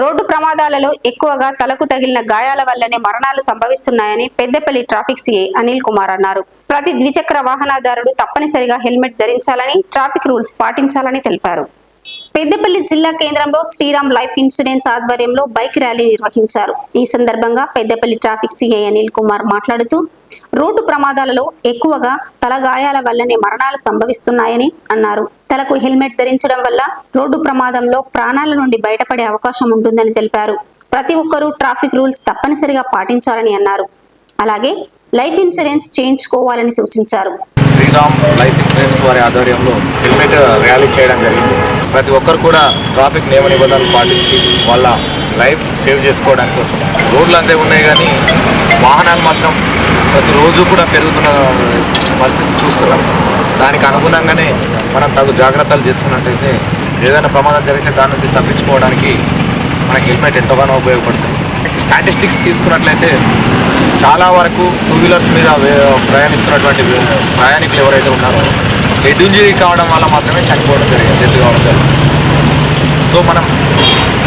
Road ప్రమాదాలలో ఎక్కువగా తలకు తగిలిన గాయాల వల్లనే మరణాలు సంభవిస్తున్నాయని పెద్దపల్లి ట్రాఫిక్ సిఐ అనిల్ కుమార్ అన్నారు. ప్రతి ద్విచక్ర వాహనదారుడు తప్పనిసరిగా హెల్మెట్ ధరించాలని ట్రాఫిక్ రూల్స్ పాటించాలని తెలిపారు. పెద్దపల్లి జిల్లా కేంద్రంలో శ్రీరామ్ లైఫ్ ఇన్సూరెన్స్ ఆధ్వర్యంలో బైక్ ర్యాలీ నిర్వహించారు. ఈ సందర్భంగా పెద్దపల్లి ట్రాఫిక్ సిఐ అనిల్ కుమార్ మాట్లాడుతూ రోడ్డు ప్రమాదాలలో ఎక్కువగా తల గాయాల వల్లనే మరణాలు సంభవిస్తున్నాయని అన్నారు. తలకు హెల్మెట్ ధరించడం వల్ల రోడ్డు ప్రమాదంలో ప్రాణాల నుండి బయటపడే అవకాశం ఉంటుందని తెలిపారు. ప్రతి ఒక్కరూ ట్రాఫిక్ రూల్స్ తప్పనిసరిగా పాటించాలని అన్నారు. అలాగే లైఫ్ ఇన్సూరెన్స్ చేయించుకోవాలని సూచించారు. శ్రీరామ్ లైఫ్ ఇన్సూరెన్స్ వారి ఆధ్వర్యంలో హెల్మెట్ ర్యాలీ చేయడం జరిగింది. ప్రతి ఒక్కరు కూడా ట్రాఫిక్ నియమ నిబంధనలు పాటించి వాళ్ళ లైఫ్ సేవ్ చేసుకోవడానికి కోసం. రోడ్లు అంతే ఉన్నాయి కానీ వాహనాలు మాత్రం ప్రతిరోజు కూడా పెరుగుతున్న పరిస్థితి చూస్తున్నాం. దానికి అనుగుణంగానే మనం తగు జాగ్రత్తలు చేసుకున్నట్టయితే ఏదైనా ప్రమాదం జరిగితే దాని నుంచి తప్పించుకోవడానికి మనకి హెల్మెట్ ఎంతగానో ఉపయోగపడుతుంది. స్టాటిస్టిక్స్ తీసుకున్నట్లయితే చాలా వరకు టూ వీలర్స్ మీద ప్రయాణిస్తున్నటువంటి ప్రయాణికులు ఎవరైతే ఉన్నారో హెడ్ ఇంజరీ కావడం వల్ల మాత్రమే చనిపోవడం జరిగింది డెత్ కావడం జరిగింది. సో మనం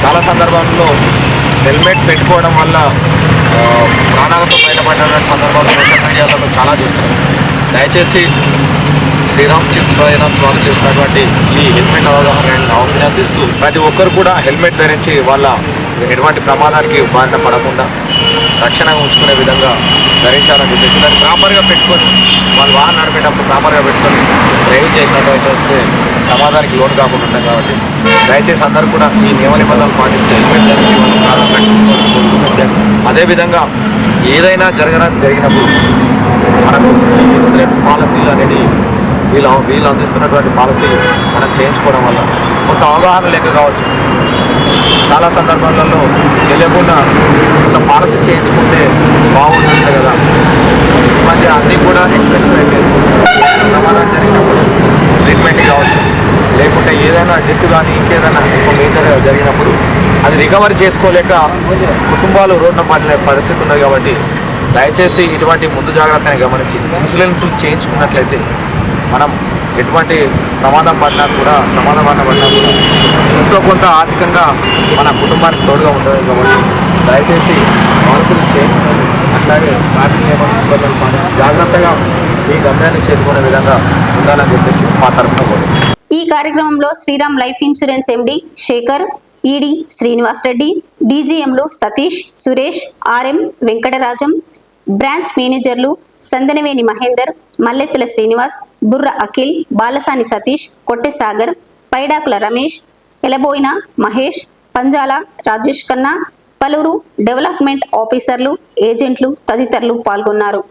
చాలా సందర్భాల్లో హెల్మెట్ పెట్టుకోవడం వల్ల ప్రాణాలతో బయటపడిన సందర్భాలు సోషల్ మీడియాలో చాలా చూస్తున్నాం. దయచేసి శ్రీరామ్ చిప్స్ ఫైనాన్స్ వాళ్ళు చేసినటువంటి ఈ హెల్మెట్ అవగాహన అవగాహన ఇస్తూ ప్రతి ఒక్కరు కూడా హెల్మెట్ ధరించి వాళ్ళ ఎటువంటి ప్రమాదానికి బారిన పడకుండా రక్షణగా ఉంచుకునే విధంగా ధరించాలని చెప్పేసి దాన్ని ప్రాపర్గా పెట్టుకొని వాళ్ళు వాహనం నడిపేటప్పుడు ప్రాపర్గా పెట్టుకొని డ్రైవింగ్ చేసినటువంటి ప్రమాదానికి లోటు కాకుండా ఉంటాం కాబట్టి దయచేసి అందరూ కూడా ఈ నియమ నిబంధనలు పాటిస్తే హెల్మెట్ ధరించి అదేవిధంగా ఏదైనా జరగడం జరిగినప్పుడు మనకు ఇన్సూరెన్స్ పాలసీలు అనేది వీళ్ళు వీళ్ళు అందిస్తున్నటువంటి పాలసీలు మనం చేయించుకోవడం వల్ల కొంత అవగాహన లేక కావచ్చు. చాలా సందర్భాలలో తెలియకుండా కొంత పాలసీ చేయించుకుంటే బాగుంటుంది కదా. ఈ మధ్య అన్నీ కూడా ఎక్స్పెన్సివ్ అయిపోయింది ప్రమాదం జరిగినప్పుడు ట్రీట్మెంట్ కావచ్చు లేకుంటే ఏదైనా డెత్ కానీ ఇంకేదైనా మేజర్ జరిగినప్పుడు అది రికవర్ చేసుకోలేక కుటుంబాలు రోడ్డున పడిన పరిస్థితి ఉన్నది కాబట్టి దయచేసి ఇటువంటి ముందు జాగ్రత్తని గమనించి ఇన్సూరెన్స్ చేయించుకున్నట్లయితే మనం ఎటువంటి ప్రమాదం పడినా కూడా ప్రమాదం పడినా పడినా కూడా ఎంతో కొంత ఆర్థికంగా మన కుటుంబానికి తోడుగా ఉంటుంది కాబట్టి దయచేసి మార్పులు చేయించుకోండి అట్లాగే ట్రాఫిక్ నియమం జాగ్రత్తగా మీ గమ్యాన్ని చేరుకునే విధంగా ఉండాలని చెప్పేసి మా తరఫున కోరుతున్నాను ఈ కార్యక్రమంలో Shriram life insurance MD Shekar ED Srinivas Reddy డీజీఎంలు Satish Suresh RM Venkatarajam branch మేనేజర్లు సందనవేని మహేందర్ మల్లెత్తుల శ్రీనివాస్ బుర్ర అఖిల్ బాలసాని సతీష్ కొట్టెసాగర్ పైడాకుల రమేష్ ఎలబోయిన మహేష్ పంజాల రాజేష్ ఖన్నా పలువురు డెవలప్మెంట్ ఆఫీసర్లు ఏజెంట్లు తదితరులు పాల్గొన్నారు.